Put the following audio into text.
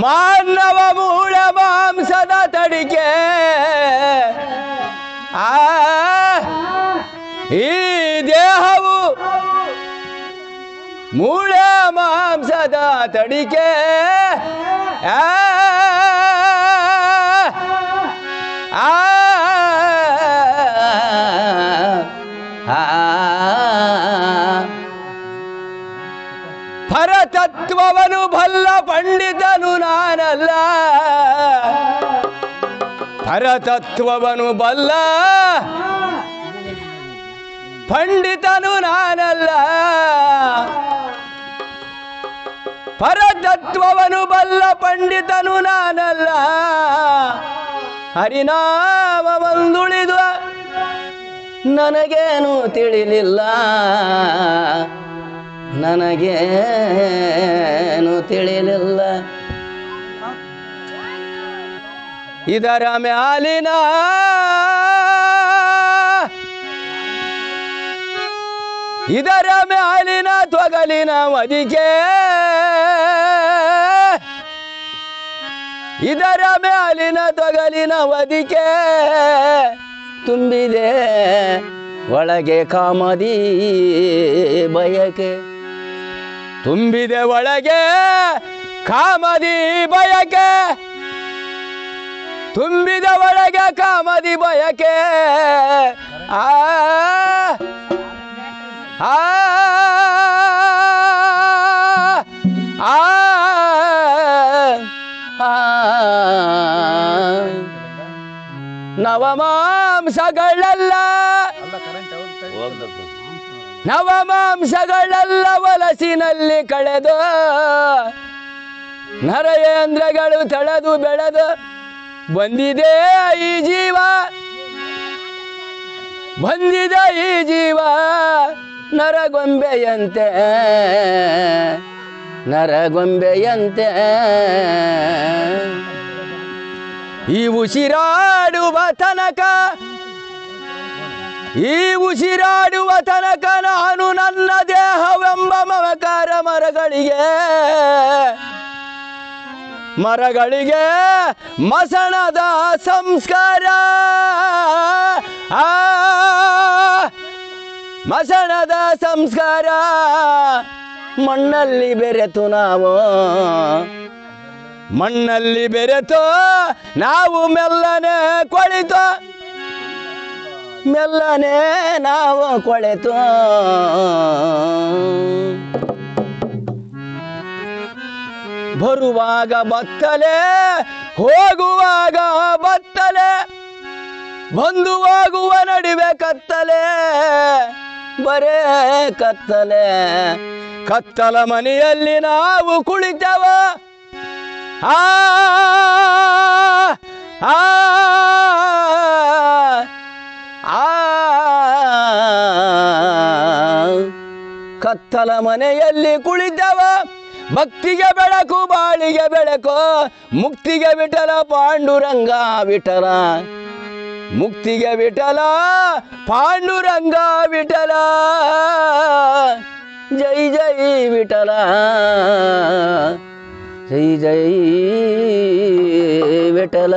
ಮಾನವ ಮೂಳ ಮಾಂಸದ ತಡಿಕೆ. ಆ ಈ ದೇಹವು ಮೂಳೆ ಮಾಂಸದ ತಡಿಕೆ. ಆ ಪರತತ್ವವನು ಬಲ್ಲ ಪಂಡಿತನು ನಾನಲ್ಲ. ಪರತತ್ವವನು ಬಲ್ಲ ಪಂಡಿತನು ನಾನಲ್ಲ. ಪರತತ್ವವನು ಬಲ್ಲ ಪಂಡಿತನು ನಾನಲ್ಲ. ಹರಿನಾಮ ಬಂದುಳಿದು ನನಗೇನು ತಿಳಿಲಿಲ್ಲ. ನನಗೇನು ತಿಳಿಲಿಲ್ಲ. ಇದರ ಮ್ಯಾಲಿನ ಇದರ ಮ್ಯಾಲಿನ ತೊಗಲಿನ ಮದಿಗೆ ಇದರ ಮ್ಯಾಲಿನ ತೊಗಲಿನ ವದಿಕೆ ತುಂಬಿದೆ ಒಳಗೆ ಕಾಮದಿ ಬಯಕೆ. ತುಂಬಿದೆ ಒಳಗೆ ಕಾಮದಿ ಬಯಕೆ ತುಂಬಿದ ಒಳಗೆ ಕಾಮದಿ ಬಯಕೆ ಆ ನವಮಾಂಸಗಳೆಲ್ಲ ನವಮಾಂಸಗಳೆಲ್ಲ ವಲಸಿನಲ್ಲಿ ಕಳೆದು, ನರಯೇಂದ್ರಗಳು ತಳೆದು ಬೆಳೆದು ಬಂದಿದೆ ಈ ಜೀವ. ಬಂದಿದೆ ಈ ಜೀವ ನರಗೊಂಬೆಯಂತೆ. ನರಗೊಂಬೆಯಂತೆ. ಈ ಉಸಿರಾಡುವ ತನಕ ಈ ಉಸಿರಾಡುವ ತನಕ ನಾನು ನನ್ನ ದೇಹವೆಂಬ ಮಮಕಾರ ಮರಗಳಿಗೆ ಮರಗಳಿಗೆ ಮಸಣದ ಸಂಸ್ಕಾರ. ಆ, ಮಸಣದ ಸಂಸ್ಕಾರ ಮಣ್ಣಲ್ಲಿ ಬೆರೆತು ನಾವು. ಮಣ್ಣಲ್ಲಿ ಬೆರೆತು ನಾವು ಮೆಲ್ಲನೆ ಕೊಳಿತು. ಮೆಲ್ಲನೆ ನಾವು ಕೊಳೆತು. ಬರುವಾಗ ಬತ್ತಲೆ, ಹೋಗುವಾಗ ಬತ್ತಲೆ ಬಂದು ಹೋಗುವ ನಡುವೆ ಕತ್ತಲೆ, ಬರೇ ಕತ್ತಲೆ. ಕತ್ತಲ ಮನೆಯಲ್ಲಿ ನಾವು ಕುಳಿತವ. ಆ ಕತ್ತಲ ಮನೆಯಲ್ಲಿ ಕುಳಿತವ. ಭಕ್ತಿಗೆ ಬೆಳಕು, ಬಾಳಿಗೆ ಬೆಳಕು, ಮುಕ್ತಿಗೆ ವಿಠಲ, ಪಾಂಡುರಂಗ ವಿಠಲ. ಮುಕ್ತಿಗೆ ವಿಠಲ, ಪಾಂಡುರಂಗ ವಿಠಲ. ಜೈ ಜೈ ವಿಠಲ. ಜೈ ಜೈ ವಿಠಲ.